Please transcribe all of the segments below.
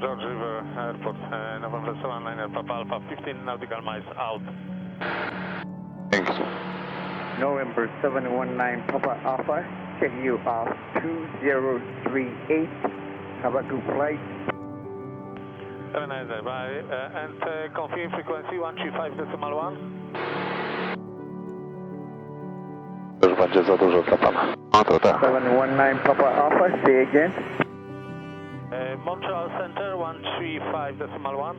George River Airport, uh, November 79 Papa Alpha, 15 nautical miles out. Dzięki. November 719 Papa Alpha, checking you off 2038. Have a good flight. Have a nice day, bye. Uh, and uh, confirm frequency 135 decimal 1. To już będzie za dużo dla pana. No to tak. 719 Papa Alpha, say again. Uh, Montreal Center 135 decimal 1.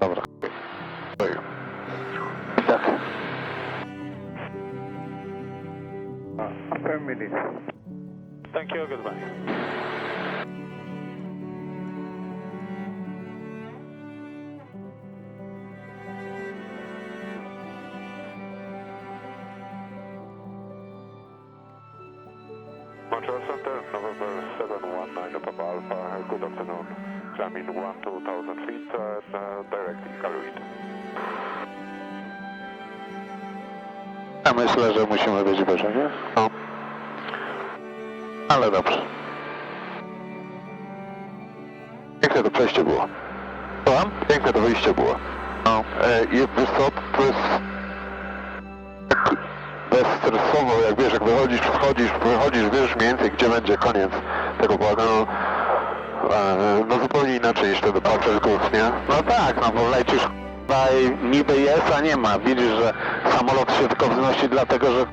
Dobra. Oj. Tak. Uh, affirmative. Thank you, goodbye. Montreal Center, November 719 Papa Alpha, good afternoon. Climbing 1 to 1000 feet and uh, direct Iqaluit. Ja myślę, że musimy być wyżej, nie? No. Ale dobrze. Piękne to przejście było. Słucham? Piękne to wyjście było. No. E, wiesz co, to jest bezstresowo, jak wiesz, jak wychodzisz, wchodzisz, wychodzisz, wiesz mniej więcej, gdzie będzie koniec tego błaganu. E, no zupełnie inaczej niż wtedy patrzeć z gór, nie? No tak, no bo lecisz tutaj niby jest, a nie ma. Widzisz, że samolot się tylko wznosi dlatego, że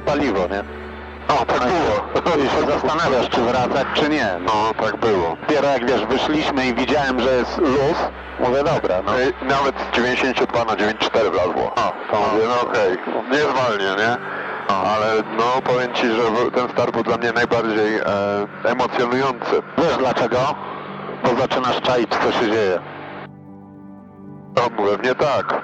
paliwo, nie? O, tak było. I się zastanawiasz, czy wracać, czy nie. No, tak było. Dopiero jak wiesz, wyszliśmy i widziałem, że jest luz, mówię, dobra, no. Nawet z 92 na 94 wlazło. O, to mówię, no okej, nie zwalnię, nie? Ale no, powiem Ci, że ten start był dla mnie najbardziej e, emocjonujący. Wiesz dlaczego? Bo zaczynasz czaić, co się dzieje. No, pewnie tak.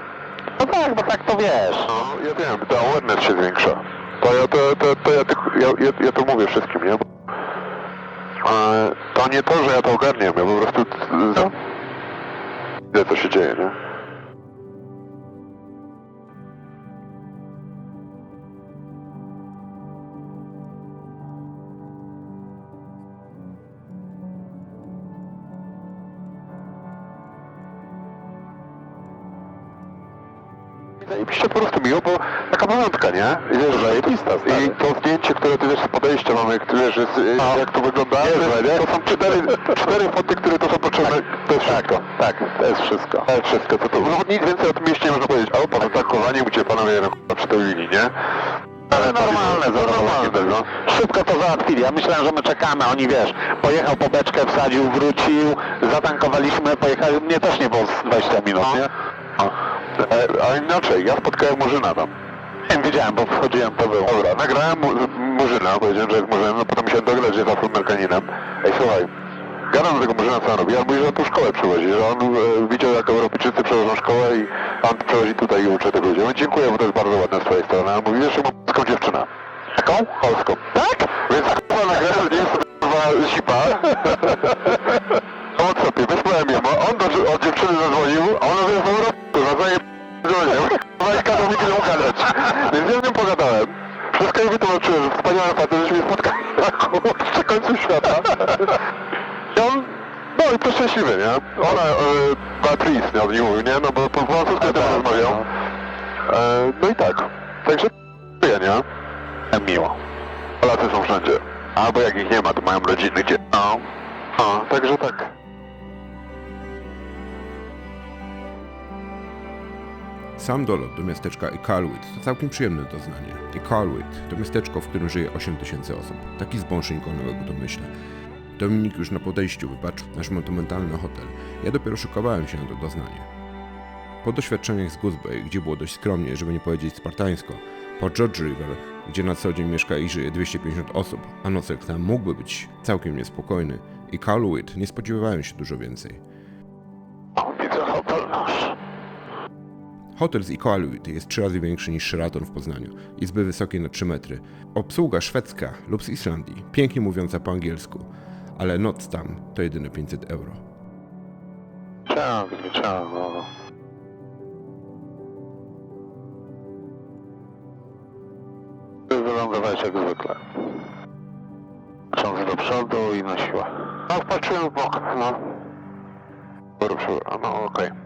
No tak, bo tak to wiesz. No, ja wiem, ta awareness się zwiększa. To ja, to, to, to ja, ja, ja, ja to mówię wszystkim, nie? To nie to, że ja to ogarniam, ja po prostu no. widzę, co się dzieje, nie? Zajebiście po prostu miło, bo taka pamiątka, nie? I wiesz, zajebista, I to zdjęcie, które ty wiesz z podejścia mamy, które wiesz, jest, y, jak to wygląda, Niezłe, nie? to są cztery, cztery foty, które to są potrzebne, to jest wszystko. Tak, to jest wszystko. To jest wszystko, co to, no nic więcej o tym mieście nie można powiedzieć, ale pan zakochanie, gdzie panowie no, przytulili, nie? Ale normalne, normalne, no. Szybko to załatwili. Ja myślałem, że my czekamy, oni wiesz, pojechał po beczkę, wsadził, wrócił, zatankowaliśmy, pojechali, mnie też nie było z 20 minut, nie? No. E, a inaczej, ja spotkałem Murzyna tam. Nie wiedziałem, bo wchodziłem, to było. Dobra, nagrałem mu, Murzyna, powiedziałem, że jak Murzyn, no potem musiałem dogadać, że jest afroamerykaninem. Ej, słuchaj, gadam do tego Murzyna, co on robi, on mówi, że tu szkołę przywozi, że on e, widział, jak Europejczycy przewożą szkołę i on przywozi tutaj i uczy tych ludzi. Dziękuję, bo to jest bardzo ładne z twojej strony. A on mówi, że mam polską dziewczynę. Jaką? Polską. Tak? Więc kurwa nagrałem, nie jest kurwa sipa. No co ty, wysłałem jemu, on do, od dziewczyny zadzwonił, a ona wie, że kurwa, zaje dzwonił. Kurwa, i kazał mi tyle pogadać. Więc ja z nią pogadałem. Wszystko jej wytłumaczyłem, że wspaniały facet, żeśmy spotkali na kurczę końcu świata. I on, no i to szczęśliwy, nie? Ona, e, Patrice, on nie mówił, nie? No bo po francusku też rozmawiał. E, no i tak. Także, ja, nie? Miło. Polacy są wszędzie. Albo jak ich nie ma, to mają rodziny gdzie. No. No, także tak. Sam dolot do miasteczka Iqaluit to całkiem przyjemne doznanie. Iqaluit to miasteczko, w którym żyje 8 tysięcy osób. Taki zbąszeń nowego to myślę. Dominik już na podejściu wybaczył nasz monumentalny hotel. Ja dopiero szykowałem się na to doznanie. Po doświadczeniach z Goose gdzie było dość skromnie, żeby nie powiedzieć spartańsko, po George River, gdzie na co dzień mieszka i żyje 250 osób, a nocleg tam mógłby być całkiem niespokojny, i Iqaluit nie spodziewałem się dużo więcej. Widzę hotel. Hotel z Iqaluit jest trzy razy większy niż Sheraton w Poznaniu. Izby wysokie na 3 metry. Obsługa szwedzka lub z Islandii, pięknie mówiąca po angielsku. Ale noc tam to jedyne 500 euro. No. Wygląda lądować jak zwykle. Krząc do przodu i na siłę. No, patrzyłem w bok, no. Ruszył, a no okej. Okay.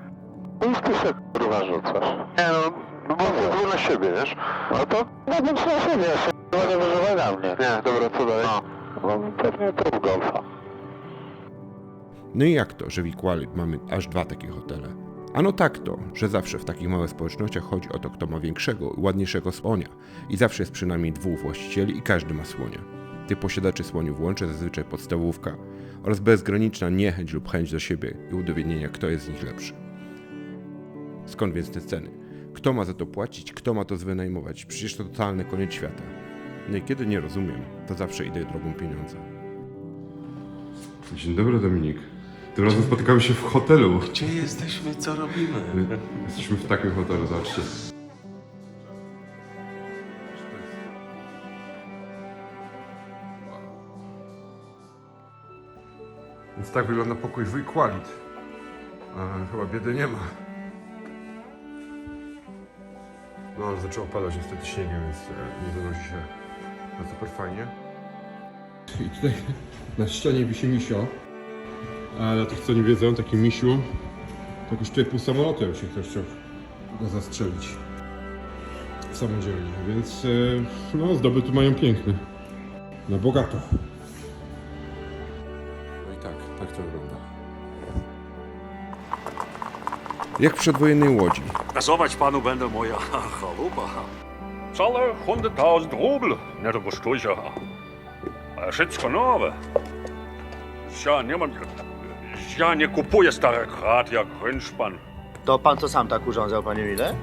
Już ty się kurwa rzucasz. Nie no, no zezwól na siebie, wiesz? No to no bądź na siebie, ja się kurwa nie wyżywaj na mnie. Nie, dobra, co dalej? No, no pewnie to golfa. No i jak to, że w Equalit mamy aż dwa takie hotele? Ano tak to, że zawsze w takich małych społecznościach chodzi o to, kto ma większego i ładniejszego słonia. I zawsze jest przynajmniej dwóch właścicieli i każdy ma słonia. Tych posiadaczy słoniów łączy zazwyczaj podstawówka oraz bezgraniczna niechęć lub chęć do siebie i udowodnienia, kto jest z nich lepszy. Skąd więc te ceny? Kto ma za to płacić? Kto ma to zwynajmować? Przecież to totalny koniec świata. No i kiedy nie rozumiem, to zawsze idę drogą pieniądza. Dzień dobry, Dominik. Tym razem spotykamy się w hotelu. Gdzie jesteśmy, co robimy? Jesteśmy w takim hotelu, zobaczcie. Więc tak wygląda pokój w Equalit. A chyba biedy nie ma. No, zaczęło padać niestety śniegiem, więc e, nie zanosi się na super fajnie. I tutaj na ścianie wisi misio. A dla tych, co nie wiedzą, taki misiu to kosztuje pół samolotu, jakby się ktoś chciał go zastrzelić. Samodzielnie, więc e, no, zdobyty mają piękny. Na bogato. No i tak, tak to wygląda. Jak w przedwojennej łodzi. Pracować panu będę moja chalupa. Całe 100.000 rubl, nie to kosztuje. A wszystko nowe. Ja nie mam... Ja nie kupuję starych krat jak Rynszpan. To pan to sam tak urządzał, panie Mile?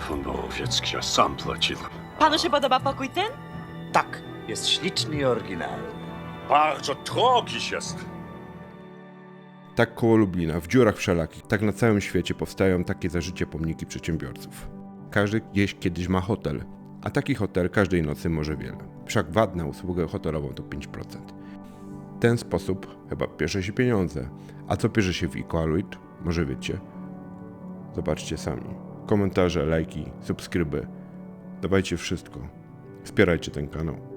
Fundowiec, ja sam płaciłem. Panu się podoba pokój ten? Tak, jest śliczny i oryginalny. Bardzo drogi jest. Tak koło Lublina, w dziurach wszelakich, tak na całym świecie powstają takie za życie pomniki przedsiębiorców. Każdy gdzieś kiedyś ma hotel, a taki hotel każdej nocy może wiele. Wszak VAT na usługę hotelową to 5%. W ten sposób chyba bierze się pieniądze. A co bierze się w Equaluit? Może wiecie? Zobaczcie sami. Komentarze, lajki, subskryby. Dawajcie wszystko. Wspierajcie ten kanał.